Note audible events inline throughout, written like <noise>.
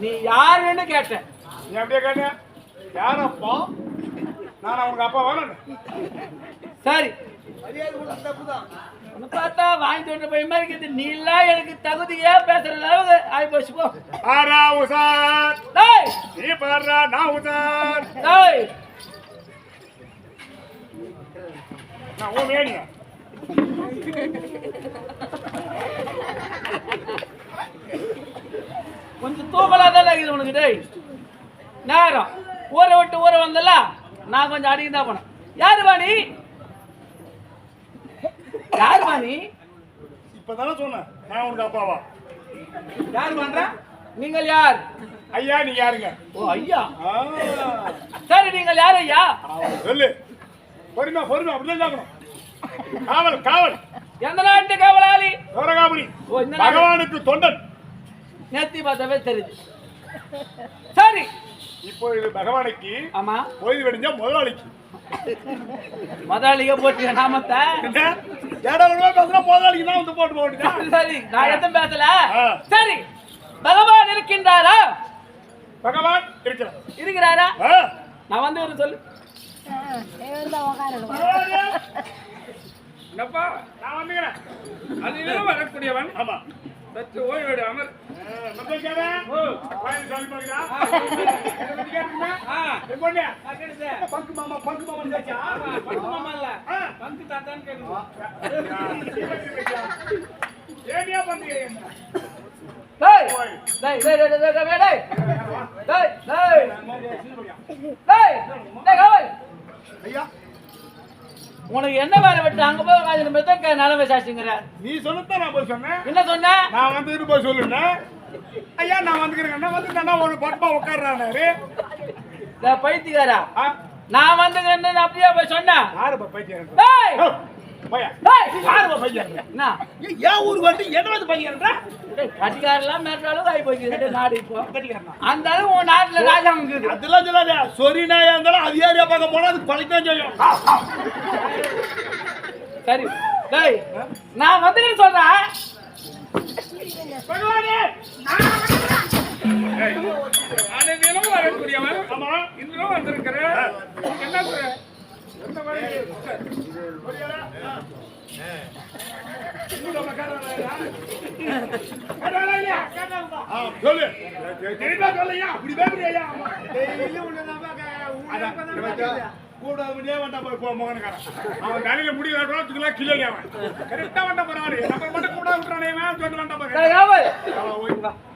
நீ யாருன்னு கேட்டேன். நீ அப்படியே கேட்ட யாரப்பா? நான் அவனுக்கு அப்பா வரணும் சரி. பார்த்தா வாங்கி தோன்ற போய் மாதிரி இருக்குது. நீ எல்லாம் எனக்கு தகுதியா பேசுற அளவுக்கு? ஆகி போச்சு போ. பாரா உசார். டேய்! நீ பாரா நான் உசார். டேய்! நான் உன் வேணியா கொஞ்சம் தூக்கலா தான் இருக்குது உனக்கு டேய். நேரம். ஊரை விட்டு ஊரை வந்தல நான் கொஞ்சம் அடிக்க தான் போனேன். யாரு பாணி? யாரு பாணி? இப்பதானே சொன்னேன். நான் உனக்கு அப்பாவா? யார் பண்ற? நீங்கள் யார்? ஐயா நீ யாருங்க? ஓ ஐயா. சரி நீங்கள் யார் ஐயா? சொல்லு. பொறுமை பொறுமை. அப்படிதான் காவல் காவல். எந்த நாட்டு காவலாளி? நாட்டு பகவானுக்கு தொண்டன். நேத்தி பார்த்தாவே தெரியுது சரி. இப்போ இது பகவானுக்கு ஆமா. பொழுது வெடிஞ்சா முதலாளிக்கு. முதலாளிக போட்டு நாமத்தை. பேசுனா முதலாளிக்கு தான் வந்து போட்டு போட்டுட்டேன் சரி நான் எதுவும் பேசல. சரி பகவான் இருக்கின்றாரா? பகவான் இருக்கிறார். இருக்கிறாரா? ஆ, நான் வந்து ஒரு சொல்லு. என்னப்பா? நான் வந்துக்கிறேன் அதிலும் வரக்கூடியவன் ஆமா. சற்று ஓய்வெடு அமர். பங்கு மாமா பங்கு மாமா பங்கு மாமா இல்ல. பங்கு தாத்தான்னு கேட்கணும் ஏடியா பண்றீங்க உனக்கு என்ன வேலை விட்டு அங்க போய் உட்காந்து மெத்தக்க நிலவை சாச்சுங்கிற? நீ சொல்லத்தான் நான் போய் சொன்னேன். என்ன சொன்ன? நான் வந்து போய் சொல்லுனேன் ஐயா நான் வந்துக்கிறேன் வந்துட்டேன்னா ஒரு பட்பா உட்கார்றாரு. டேய் பைத்தியக்காரா? நான் வந்துங்கன்னு அப்படியே போய் சொன்னேன் யாரு பைத்தியம் டேய்! பையா டேய்! யாரு பைத்தியம் என்ன? ஏன் ஊருக்கு வந்து என்ன வந்து பையன்றா கட்டிக்காரெல்லாம் மேற்ற அளவுக்கு ஆகி போச்சு. நாடு இப்போ. அந்த அளவு உன் நாட்டுல ராஜா இருக்குது. அதெல்லாம் சொல்லாத. சொரி நாயா இருந்தாலும் அதிகாரியா பார்க்க போனா அது பழித்தான் செய்யும். சரி. டேய் நான் வந்துன்னு சொல்றேன். பகவானே! அதிலும் வரக்கூடியவன்? ஆமா இன்றும் வந்திருக்கிறேன் என்ன சொல்லு. தெளிவா சொல்லையா கூட முடியே வேண்டாம் போய் போ மோகனக்காரன் அவன் தலையில முடி காட்டுறான் தூக்கலா கரெக்டா வேண்டாம் போறாரு நம்ம மட்டும் கூட விட்டுறானே வேண்டாம் சொல்லிட்டு வேண்டாம்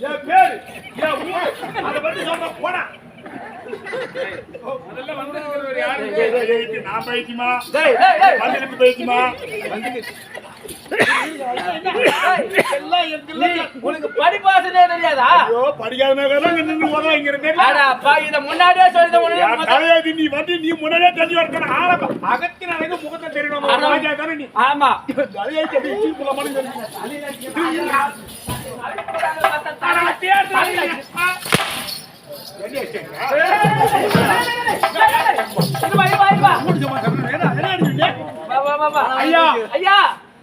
என் பேர் என் ஊர். அதை பத்தி சொல்ல போனா நான் பைத்தியமா மந்திரிப்பு பைத்தியமா உனக்கு படிப்பாசனே தெரியாதா? ஐயோ படிக்காதனால நின்னு ஓதலாம் இங்க இருக்க. அட அப்பா இத முன்னாடியே சொல்லிட உனக்கு தலையாதி நீ வந்து நீ முன்னாடியே தெரிஞ்சு வரணும் ஆரம்ப அகத்தின் அழகு முகத்தை தெரியணும் தானே நீ ஆமா தலையாதி அப்படி சீப்புல மணி ஐயா. ஐயா.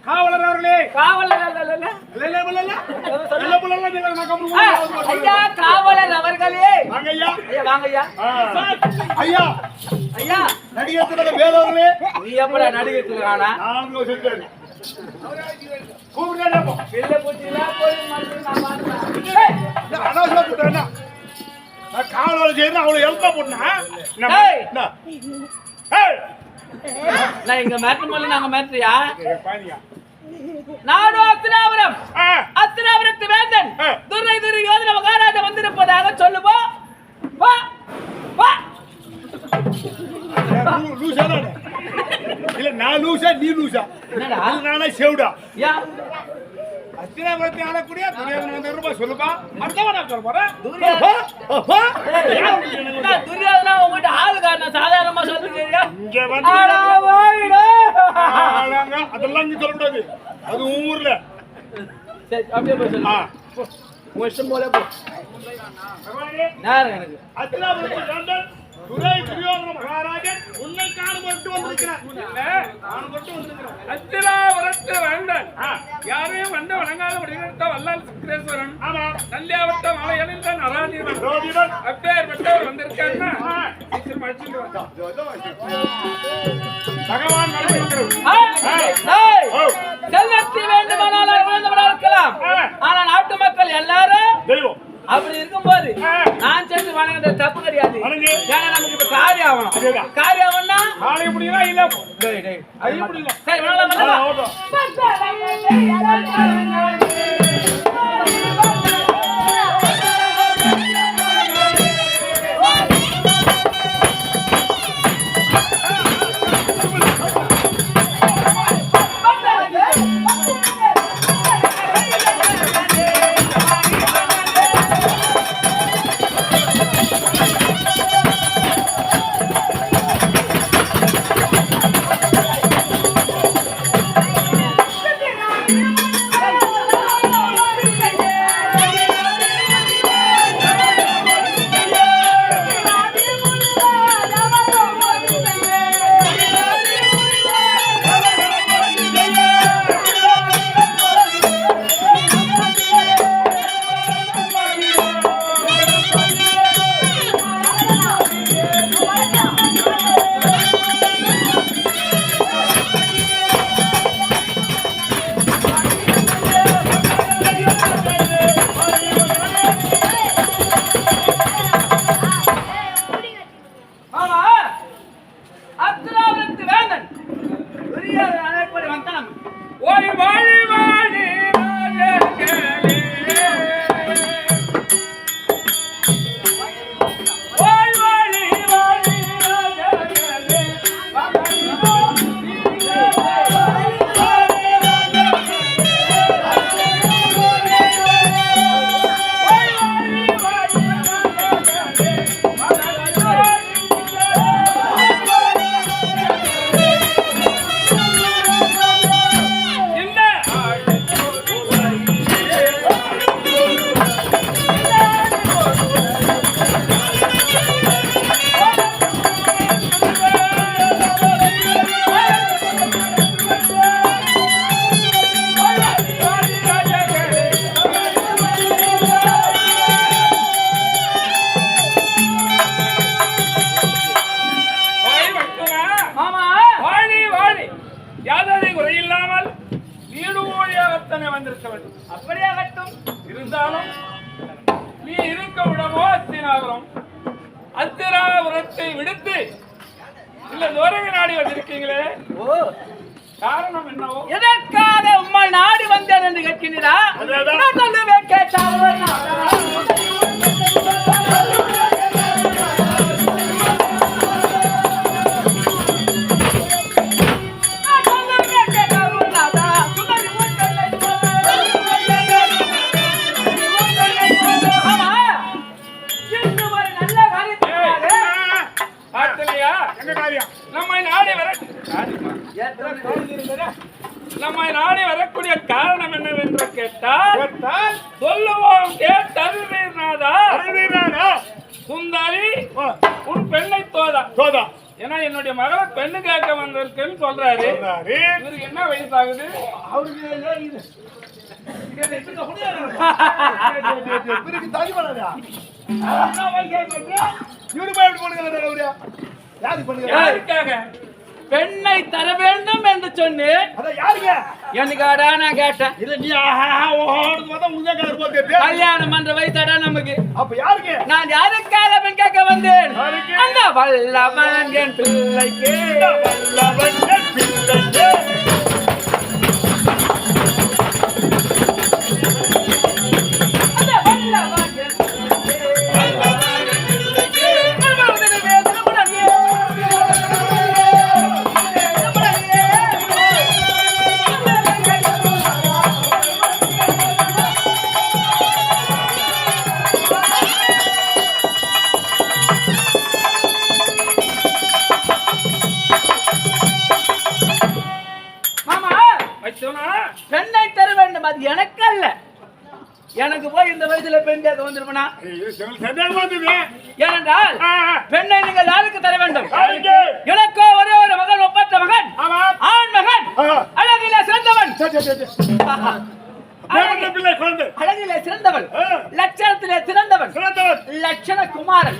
காவலர் அவர்களே. காவலர். ஐயா காவலர் அவர்களே. வாங்க ஐயா ஐயா ஐயா. ஐயா. நடிகர் வேதவர்களே நீ எப்படி நடிகர் நான் காவலோட சேர்ந்து அவளை எழுப்பா போட்டா நான் எங்க மேட்ரு மேல நாங்க மேட்ரியா நானும் அத்திராபுரம் அத்திராபுரத்து வேந்தன். துரை துரை யோதன மகாராஜா வந்திருப்பதாக சொல்லுவோம். வா. வா. லூசா? இல்ல நான் லூசா நீ லூசா. நானே செவுடா. அத்தினாபுரத்தை ஆளக்கூடிய துரியோதன வந்து ரூபாய் சொல்லுப்பா. அடுத்தவன் நான் சொல்ல போறேன். துரியோதன- உங்ககிட்ட ஆளுக்காரன சாதாரணமா சொல்லுங்க இங்க வந்து ஆளாங்க, அதெல்லாம் சொல்லக்கூடாது. அது உன் ஊர்ல. சரி அப்படியே போய் சொல்லு ஆ. உன் இஷ்டம் போல போ. எனக்கு? அத்தினாபுரத்தை துரை துரியோதன மகாராஜன் உன்னை காணும் பொருட்டு வந்திருக்கிறார். காணும் பொருட்டு வந்திருக்கிறார். அத்திராவரத்து வேந்தன். ஆ, யாரையும் வந்து வணங்காத வடிவெடுத்த வல்லால் சுக்ரேஸ்வரன் ஆமா. நந்தியாவட்ட மலையலில் தான் அராஜீவன். ரோதிடன் அப்பேற்பட்டவர் வந்திருக்காருன்னா. பகவான் செல்வத்தை வேண்டுமானால் இருக்கலாம் ஆ. ஆனா நாட்டு மக்கள் எல்லாரும் தெய்வம். அப்படி இருக்கும்போது ஆ. நான் செஞ்சு வணங்குறது தப்பு கிடையாது. ஏன்னா நமக்கு இப்ப காரியம் ஆகணும். காரியம் ஆகணும்னா நாளைக்கு முடியலாம் இல்ல. சரி வணங்கலாம், யாருக்காக பெண்ணை தர வேண்டும் என்று யாருங்க? எனக்காடா நான் கேட்டேன். கல்யாணம் பண்ற வயசாடா நமக்கு அப்ப யாருக்கு? நான் யாருக்காக பெண் கேட்க வந்தேன்? அந்த வல்லவன் என் பிள்ளைக்கு வல்லவன் என் பிள்ளைக்கு. எனக்கு போய் இந்த வயசுல பெண் சந்தேகமா இருந்தது. ஏனென்றால். பெண்ணை நீங்கள் யாருக்கு தர வேண்டும்? எனக்கோ ஒரே ஒரு மகன் ஒப்பற்ற மகன். ஆண் மகன். அழகில சிறந்தவன். அழகிலே சிறந்தவன் ஆ. லட்சணத்திலே சிறந்தவன். லட்சண குமாரன்.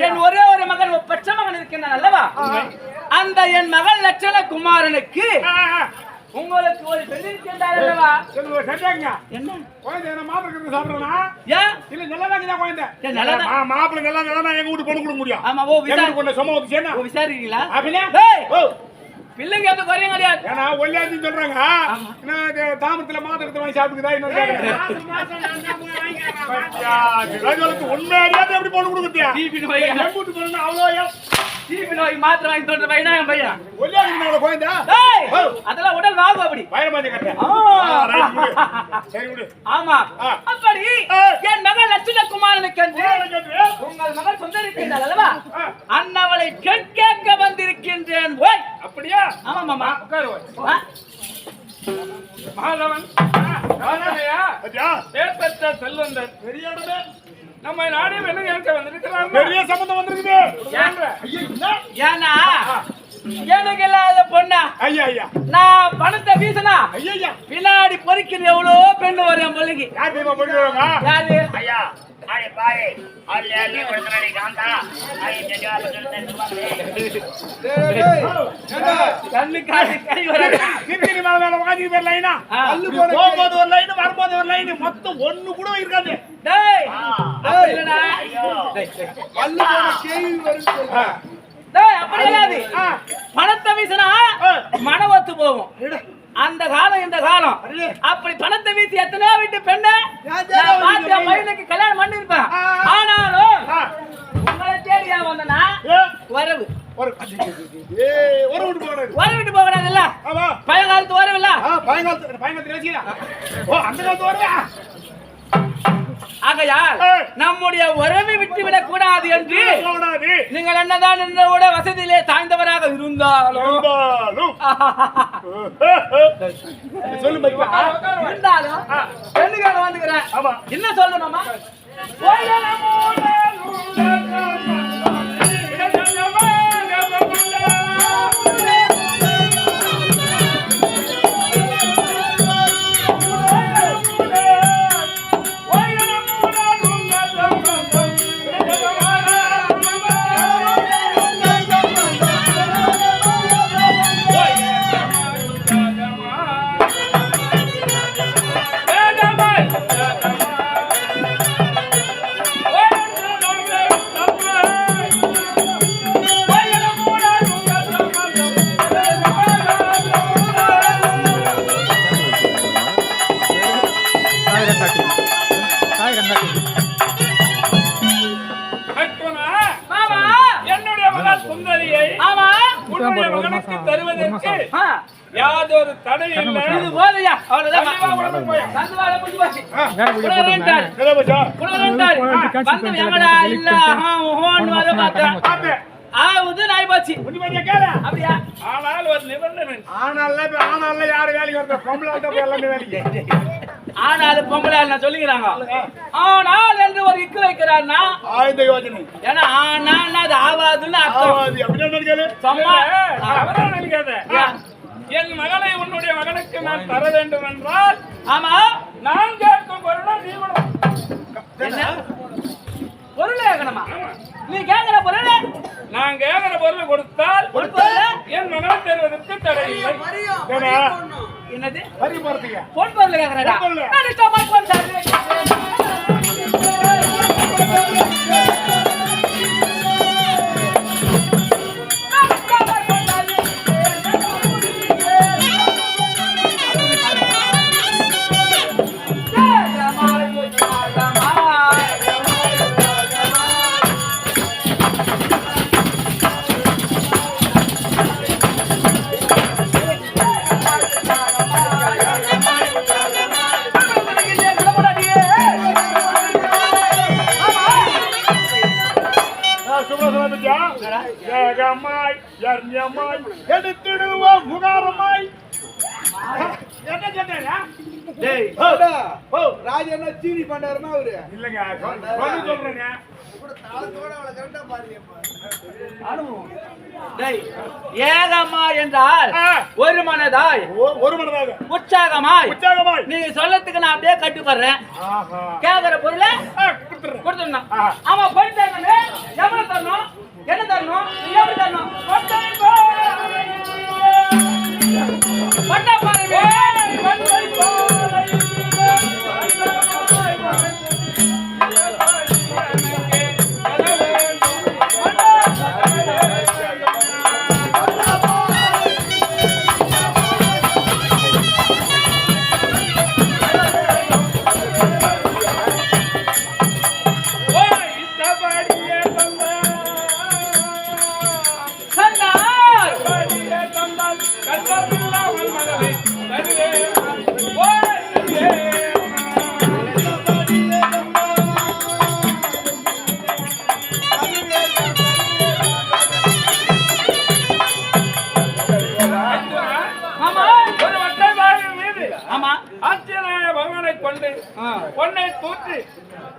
என் ஒரே ஒரு மகன் ஒப்பற்ற மகன் இருக்கின்றான் அல்லவா அந்த என் மகன் லட்சண குமாரனுக்கு. உங்களுக்கு ஒரு பெண் இருக்கின்றார் அல்லவா. என்ன குழந்தை என்ன மாப்பிள்ளை சாப்பிடுறேனா? ஏன் இல்ல, நல்லாதான் இருக்குதா குழந்தை? மா- மாப்பிள்ளை நல்லா தான் எங்க வீட்டு பொண்ணு கொடுக்க முடியும். ஆமா ஓ விசாரி பொண்ணு சும்மா வந்து சேர்ந்தா? ஓ விசாரிக்கிறீங்களா ஓ, பிள்ளைங்க எந்த குறையும் கிடையாது ஏன்னா ஒல்லியாச்சுன்னு சொல்றாங்க. தாமரத்துல மாத்திரை எடுத்து வாங்கி சாப்பிட்டுக்குதா? இன்னொரு உண்மையாவே எப்படி பொண்ணு கொடுக்குறியா? அவ்வளோ? டிபி நோய் மாத்திரை வாங்கி தோன்ற பையனா என் பையன்? ஒல்லியா இருக்குதுங்களா குழந்தை? டேய், அதெல்லாம் உடல் வாங்கும் அப்படி. விடு. ஆமா. அப்படி. என் மகன் லட்சுமண குமாரனுக்கு என்று குமாரன் கேட்டு, உங்கள் மகன் சொந்தரிக்கின்றார் அல்லவா? ஆ. அன்னவளை பெண் கேட்க வந்திருக்கின்றேன். ஓய். அப்படியா? ஆமா மாமா. உட்காரு மாதவன்? பேர் பெற்ற செல்வந்தன். பெரிய. நம்ம நாடே வெள்ளம் கேட்க வந்திருக்கிறாங்க. பெரிய சம்பந்தம் வந்திருக்குது. ஏன்ற? ஐயா, என்ன? ஏன்னா எனக்கு இல்லாத பொண்ணா? ஐயா ஐயா. நான் பணத்தை வீசினா? ஐயா பின்னாடி பொறிக்கிற எவ்வளோ பெண்ணு வரும் என் பிள்ளைக்கு யார் தெரியுமா போடுவாங்க யாரு? आणि बाय आले आले वडतराणी कांदा आई जजवा बदलते तुम्हाला கண்ணு அந்த காலம் இந்த காலம். அப்படி பணத்தை வீசி எத்தனையோ வீட்டு பெண்ணை பையனுக்கு கல்யாணம் பண்ணிருப்பேன். ஆனாலும். உங்களை தேடியா வந்தனா வரவு. வரவிட்டு போகிறாங்கல்ல ஆமா. பழைய காலத்து வரவில்ல? ரசிகா ஓ அந்த காலத்து வரவா? ஆகையால். நம்முடைய உறவை விட்டு விடக் கூடாது என்று நீங்கள் என்னதான் என்னோட வசதியிலே தாழ்ந்தவராக இருந்தாலும். இருந்தாலும். <laughs> என்ன சொல்லணுமா மகனுக்கு தருவதற்கு யாதொரு தடை இல்லை. இது போதையா? அவ்வளவுதான் ஆவுது நாய் போச்சு. அப்படியா? ஆனால் ஒரு நிபந்தனை. ஆனால ஆனால யாரு வேலைக்கு வரத பொம்பளை தான் போய் எல்லாமே வேலைக்கு. ஆனாலும் பொம்பளை நான் சொல்லிக்கிறாங்க ஆனால் என்று ஒரு இக்கு வைக்கிறான்னா ஆயுத யோஜனை. ஏன்னா ஆனா அது ஆவாதுன்னு அர்த்தம். சும்மா என் மகளை உன்னுடைய மகனுக்கு நான் தர வேண்டும் என்றால் ஆமா. நான் கேட்கும் பொருளை நீ பொருள் கேட்கணுமா நீ கேட்கிற பொருள் நான் கேட்கிற பொருளை கொடுத்தால் என் மகனை தருவதற்கு தடை இல்லை. என்னது? பொன் பொருள் கேட்கறடா ஏகமா என்றால். ஒரு மனதாய் ஒரு மனதாக உற்சாகமாய். உற்சாகமாய். நீங்க சொல்லத்துக்கு நான் அப்படியே கட்டுப்படுறேன் கேக்குற பொருளை ஆ. ஆமா போய் தரணும் எவ்வளவு தரணும்? என்ன தரணும்? எப்படி தரணும்? பட்டை பாறை.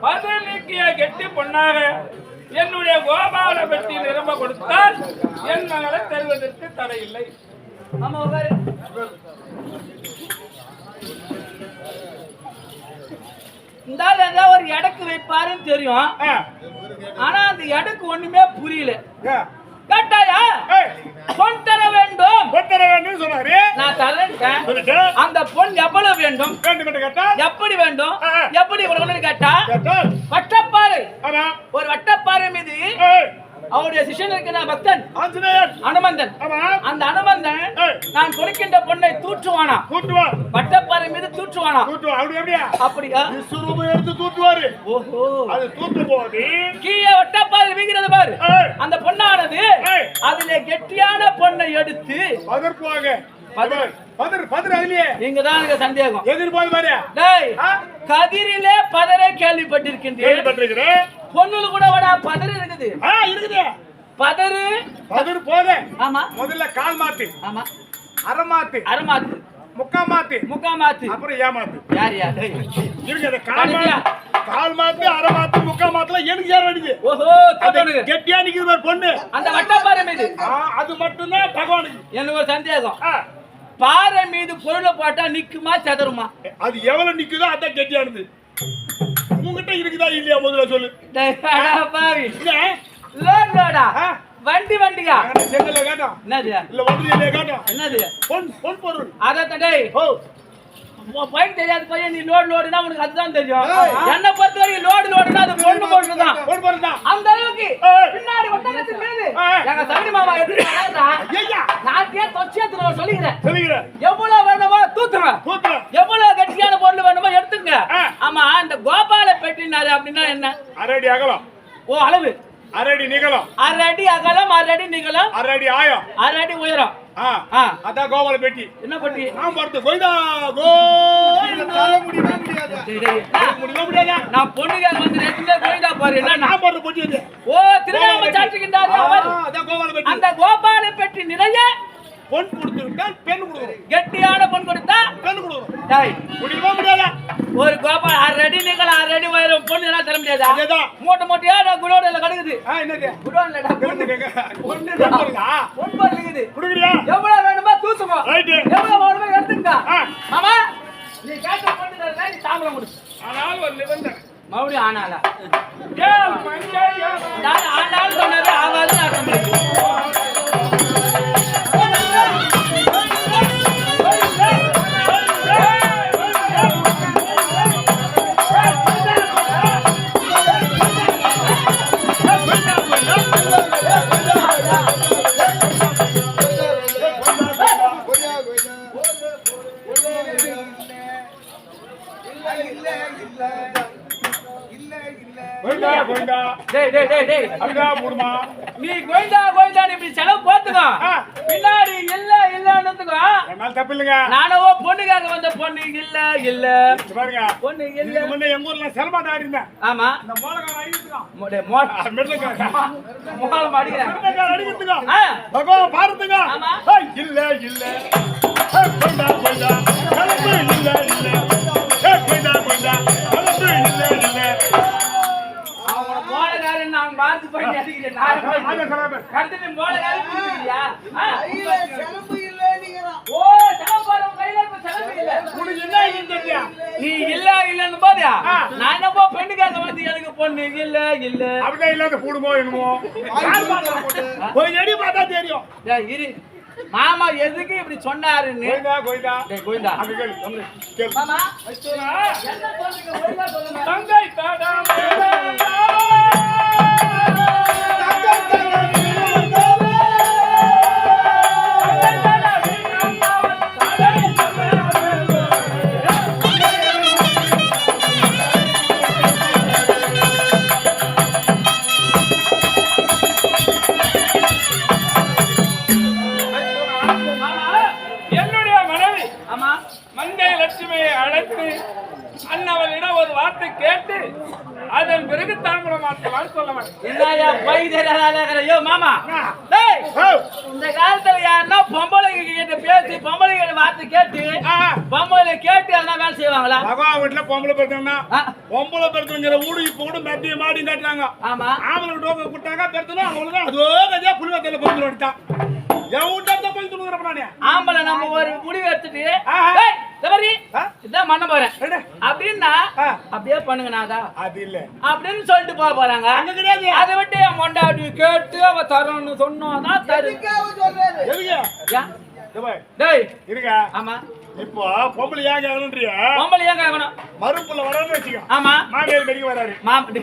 பதில் நீக்கிய கெட்டி பொன்னாக என்னுடைய கோபால பெட்டி நிரம்ப கொடுத்தால் என் மகளை தருவதற்கு தடையில்லை. இந்த ஒரு எடக்கு வைப்பாருன்னு தெரியும். ஆனா அந்த எடக்கு ஒண்ணுமே புரியல. கேட்டாயா? பொன் தர வேண்டும். ஒருத்தர வேணும்னு சொன்னாரு. நான் சொல்லிட்டு? அந்த பொன் எவ்வளவு வேண்டும்? வேண்டும் கேட்டா? எப்படி வேண்டும். எப்படி கொடுக்கணும்னு கேட்டா? கேட்டால் வட்டப்பாறை ஆமா ஒரு வட்டப்பாறை மீது ஏய், அவருடைய சிஷ்யன் இருக்கிற பக்தன். ஆஞ்சநேயன் அனுமந்தன். அந்த அனுமந்தன். நான் கொடுக்கின்ற பொண்ணை தூற்றுவானா? கூட்டுவா வட்டப்பாறை மீது தூற்றுவானா? அப்படியா? விஸ்வரூபம் எடுத்து தூட்டுவாரு ஓஹோ. அது தூட்டு போது கீழே வட்டப்பாறை வீங்கிறது பாரு. அந்த பொண்ணானது. அதுல கெட்டியான பொண்ணை எடுத்து பதற்குவாங்க. பதர். பதர் அதுலயே. இங்கதான் எனக்கு சந்தேகம். எதிர்பார்த்து பாரு? கதிரிலே பதரை கேள்விப்பட்டிருக்கின்றேன். கேள்விப்பட்டிருக்கிறேன். பொண்ணுல கூட வடா பதறு இருக்குது. ஆ இருக்குது. பதறு. பதர் போத. ஆமா. முதல்ல கால் மாத்து. ஆமா. அரை மாத்து. அரமாத்து முக்கா மாத்து. முக்கா மாத்து. அப்புறம் ஏமாத்து. யார் யார்? டேய். இருங்க கால்? மாத்து. கால் மாத்து அரை மாத்து முக்கா மாத்துல எனக்கு சேர வேண்டியது. ஓஹோ கெட்டியா நிக்குது பாரு பொண்ணு. அந்த வட்டப்பாறை மீது. ஆ, அது மட்டும்தான் பகவானுக்கு. எனக்கு ஒரு சந்தேகம். பாறை மீது பொருளை போட்டா நிக்குமா செதறுமா அது எவ்வளவு நிக்குதோ அதான் கெட்டியானது. உங்ககிட்ட இருக்குதா இல்லையா முதல்ல சொல்லு. ஆ? வண்டி வண்டியா? செங்கல்ல கேட்டோம் என்னது? இல்ல கேட்டோம் என்னது? பொன் பொன் பொருள். அதான் டேய். ஓ. பையன் தெரியாத பையன் நீ லோடு லோடுனா உனக்கு அதுதான் தெரியும். என்ன பொறுத்த வரைக்கும் லோடு லோடுனா அது பொண்ணு பொண்ணு தான் பொன் பொருள் தான் அந்த அளவுக்கு. பின்னாடி ஒட்டகத்தின் மீது. ஏய். எங்க சகுனி மாமா ஐயா. ஏன் தொச்சியத்துல நான் சொல்லிக்கிறேன்? சொல்லுகிறேன் எவ்வளவு வேணுமோ தூத்துங்க கூத்துறேன் எவ்வளவு கட்டியான பொருள் வேணுமோ எடுத்துங்க. ஆமா இந்த கோபால பெட்டினாரு அப்படின்னா என்ன? அரடி அகலம். ஓ அளவு. அரடி நிகலம் அரை அடி அகலம் அரை அடி நீளம் அரடி ஆயம் அரை அடி உயரம். அதான் கோபால பெட்டி. என்ன பெட்டி? நான் பார்த்து கோயிதா முடியாது? டேய், நான் பொண்ணுங்க வந்து ரெண்டு கோயிலா பாரு என்ன நான் பார்த்து அது ஓ திருநாம சாற்றுகின்றார் அவர். அந்த கோபால பெட்டி நிறைய பொன் கொடுத்து விட்டால் பெண் கொடுக்கணும். கெட்டியான பொன் கொடுத்தா பெண் கொடுக்கணும். டேய், முடியுமா முடியாதா? ஒரு கோபால் அரை அடி நீங்கள அரை அடி உயரம் பொண்ணு எல்லாம் தர முடியாதா? மூட்டை மூட்டையா நான் குடோன்ல கிடக்குது என்னது? குடோன்லடா பொண்ணு. பொண்ணு இருக்குது? குடுக்குறியா? எவ்வளவு வேணுமோ ரைட்டு. எவ்வளவு வேணுமோ எடுத்துங்க ஆ. மாமா நீ கேட்ட பொண்ணு நீ தாம்பரம் கொடு. ஆனால் ஒரு நிபந்தனை. மறுபடியும் ஆனாலா ஆனாலும் சொன்னது ஆகாது அர்த்தம். நீ கோயிந்தா கோயிந்தா இப்படி செலவு போத்துக்கோ பின்னாடி இல்ல இல்லன்னுக்கோ என்னால தப்பு இல்லைங்க நானவோ பொண்ணுக்காக வந்த பொண்ணு இல்ல இல்ல. பாருங்க. பொண்ணு இல்ல. முன்ன எங்க ஊர்ல செலமா தாடி இருந்தேன் இந்த மோளகார அடிச்சுக்கோ மோட மோட மெட்லக்கார மோள மாடிங்க மெட்லக்கார அடிச்சுக்கோ பார்த்து போய் இல்லை உனக்கு என்ன இல்லையா நீ இல்ல இல்லன்னு பாதியா நான் எனக்கு பொண்ணு இல்ல இல்ல அப்படிதான் இல்லாத கூடுமோ போய் நடி பார்த்தா தெரியும் இரு மாமா எதுக்கு இப்படி சொன்னாருன்னு கோயிந்தா கோயிந்தா டேய் கோயிந்தா அது தாம்பரம் மாற்றலாம் சொல்ல மாட்டேன் என்னய்யா பை தெரியாத ஐயோ மாமா இந்த காலத்துல யாருன்னா பொம்பளைங்க கிட்ட பேசி பொம்பளைங்க வார்த்தை கேட்டு பொம்பளை கேட்டு எல்லாம் வேலை செய்வாங்களா? பகவான் வீட்டுல பொம்பளை ஆ, பொம்பளை பெருத்தவங்கிற ஊடு இப்ப கூட மெட்டிய மாடி கட்டுறாங்க. ஆமா. ஆம்பளை டோக்க குட்டாங்க பெருத்தனும் அவங்களுக்கு அதோ கதையா என் வீட்டாத்த போய் துணுங்குறப்ப நானே ஆம்பளை நம்ம ஒரு முடிவு எடுத்துட்டு ஆஹா. டேய், இத பாரு, ஆ? இதான் பண்ண போறேன். எடு. அப்படின்னா ஆ. அப்படியே பண்ணுங்க நாதா. அது இல்ல. அப்படின்னு சொல்லிட்டு போக போறாங்க. அங்க கிடையாது. அதை விட்டு என் மொண்டாட்டி கேட்டு அவ தரணும்னு சொன்னோதான் தரு. டேய். இருங்க. ஆமா. இப்போ பொம்பளை ஏன் கேட்கணுன்றிய பொம்பளை ஏன் கேட்கணும் மறுப்புல வரான்னு வச்சுக்கோ. ஆமா. மாமியார் மெடிக்க வராரு. மாப்பிடி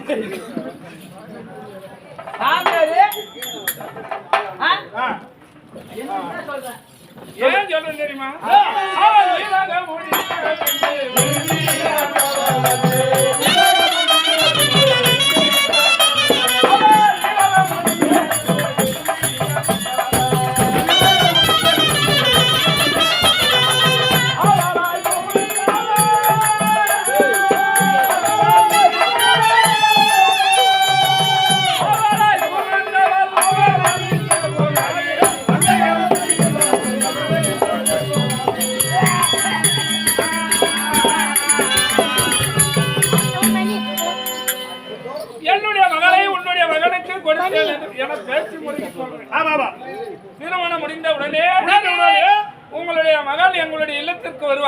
மாமியாரு? ஆ? ஏன் சொல்றேன் தெரியுமா அவள்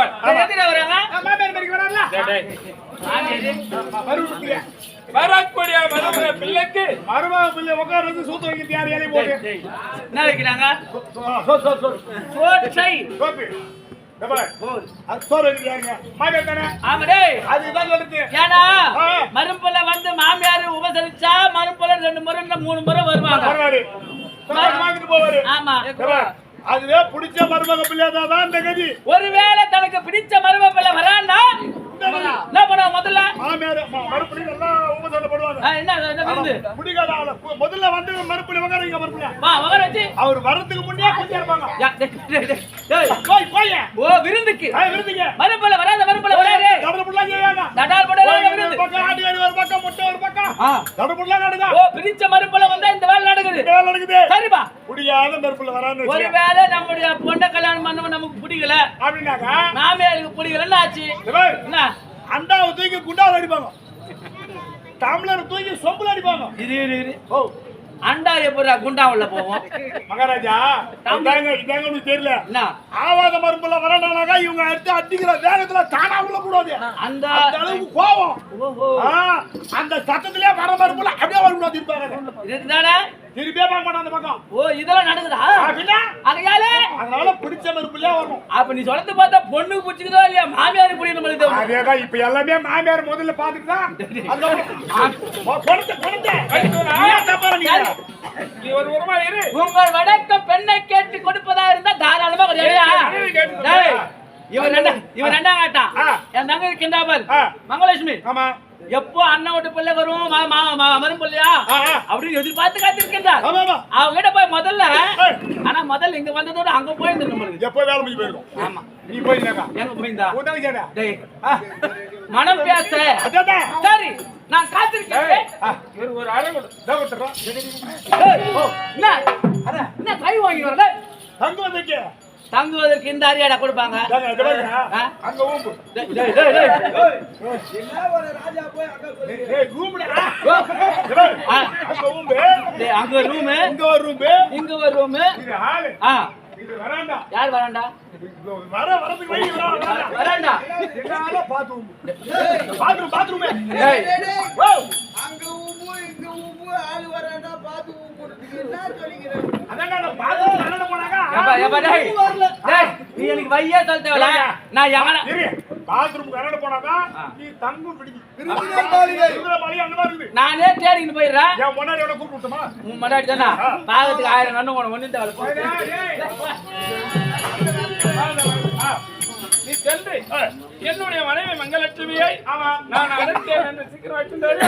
வருவாள் எத்தனை வராங்க? மாமியார். மாமியாரு மறுபடியும் வரக்கூடிய மருமக பிள்ளைக்கு. மருமக பிள்ளை உட்கார வந்து சூத்து வைக்கிறது யார் போட்டு என்ன வைக்கிறாங்க? சோற்றை சோப்பு. மரும்புல வந்து மாமியார் உபசரிச்சா மரும்புல ரெண்டு முறை மூணு முறை வருவாங்க. ஆமா. அதுவே பிடிச்ச மருமக பிள்ளை தான் இந்த கதி. ஒருவேளை தனக்கு பிடிச்ச மருமப்பிள்ளை வரான்னா என்ன பண்ண முதல்ல? மாமியார் மறுபடியும் நல்லா உபசரணப்படுவாங்க ஆ, என்ன பிடிக்காத ஆளை முதல்ல வந்து மறுபடியும் உட்காருங்க மறுபடியும் வா வகர வச்சு. அவர் வர்றதுக்கு முன்னே கொஞ்சம் இருப்பாங்க. டேய். போய் போய். ஓ விருந்துக்கு. மருமப்பிள்ளை வராத மருமப்பிள்ளை வராது. கடல் புள்ளா செய்வாங்க தடால் படாத ஒரு விருந்து. பக்கம் ஆடி ஒரு பக்கம் முட்டை ஒரு பக்கம். ஆ. கடல் புள்ளா நடக்குதா ஓ பிடிச்ச மருமப்பிள்ளை வந்தா இந்த வேலை நடக்குது. வேலை நடக்குது. சரிப்பா பிடிக்காத நெருப்புல வரான்னு. ஒருவேளை நம்முடைய பொண்ணை கல்யாணம் பண்ணவன் நமக்கு பிடிக்கல. அப்படின்னாக்கா? மாமியாருக்கு பிடிக்கலன்னு ஆச்சு. என்ன? அண்டாவை தூக்கி குண்டாவில் அடிப்பாங்க. டம்ளர் தூக்கி சொம்புல அடிப்பாங்க. இரு இரு இரு. ஓ. அண்டா எப்படா குண்டாவுல போவோம் மகாராஜா இதாங்க தெரியல. என்ன? ஆவாத மரும்புல வரணும்னாக்கா இவங்க எடுத்து அடிக்கிற வேகத்துல தானா உள்ள கூடாது அந்த அளவுக்கு கோவம் அந்த சத்தத்திலே வர மரும்புல அப்படியே வரக்கூடாது திருப்பாங்க இதுதானே திருப்பியே பார்க்க மாட்டான் அந்த பக்கம் ஓ இதெல்லாம் நடக்குதா அப்படின்னா அதையாலே அதனால பிடிச்ச மருப்புலயே வரணும் அப்ப நீ சொல்றது பார்த்தா பொண்ணு பிடிச்சிக்குதோ இல்லையா மாமியாரு பிடிக்கணும் நம்மளுக்கு அதேதான் இப்ப எல்லாமே மாமியார் முதல்ல பாத்துட்டு தான் உரமா இரு உங்கள் வடக்க பெண்ணை கேட்டு கொடுப்பதா இருந்தா தாராளமா கேட்டு இவன் இவன் ரெண்டாம் காட்டா ஆ. என் தங்க ஆ. மங்களலட்சுமி. ஆமா. எப்போ அண்ணன் விட்டு பிள்ளை வரும் மா- மா- மா- மரும் பிள்ளையா. அப்படின்னு எதிர்பார்த்து காத்திருக்கின்றார். ஆமா அவங்கிட்ட போய் முதல்ல. ஆனா முதல்ல இங்க வந்ததோட அங்க நம்மளுக்கு எப்போ வேலை முடிஞ்சு போயிருக்கும் ஆமா. நீ போயிருந்தாக்கா எங்க போயிருந்தா? உதவி மனம் பேச. சரி நான் காத்திருக்கேன். ஒரு ஒரு அரை என்ன? என்ன கை வாங்கி வரல? தங்கு வந்துக்கு தங்குவதற்கு இந்த அரியாடா கொடுப்பாங்க? அங்க ஊம்பு. டேய், டேய், டேய், டேய். என்ன ஒரு. ஓ, இங்க பாரு. ஆ. அங்க ஊம்பு. டேய், அங்க ஒரு ரூமு. இங்க ஒரு ரூமு. வராண்டா. யார் வராண்டா? வர வரதுக்கு வழி வர வர என்னால பாத்ரூம் பாத்ரூம். பாத்ரூமே அங்க உப்பு இங்க உப்பு ஆளு வராண்டா நீ எனக்கு வையே சொல்ல தேவல நான் எவன பாத்ரூம் கண்ணட போனாங்க நீ தங்கும் பிடிக்கும் நானே தேடிக்கிட்டு போயிடுறேன் என் முன்னாடியோட கூப்பிட்டு விட்டுமா உன் மடாடி தானே பாகத்துக்கு ஆயிரம் கண்ணு உனக்கு தேவை போ. நீ சென்று என்னுடைய மனைவி மங்கலட்சுமியை நான் அழைத்தேன் என்று சீக்கிரம் வச்சிருந்தாரு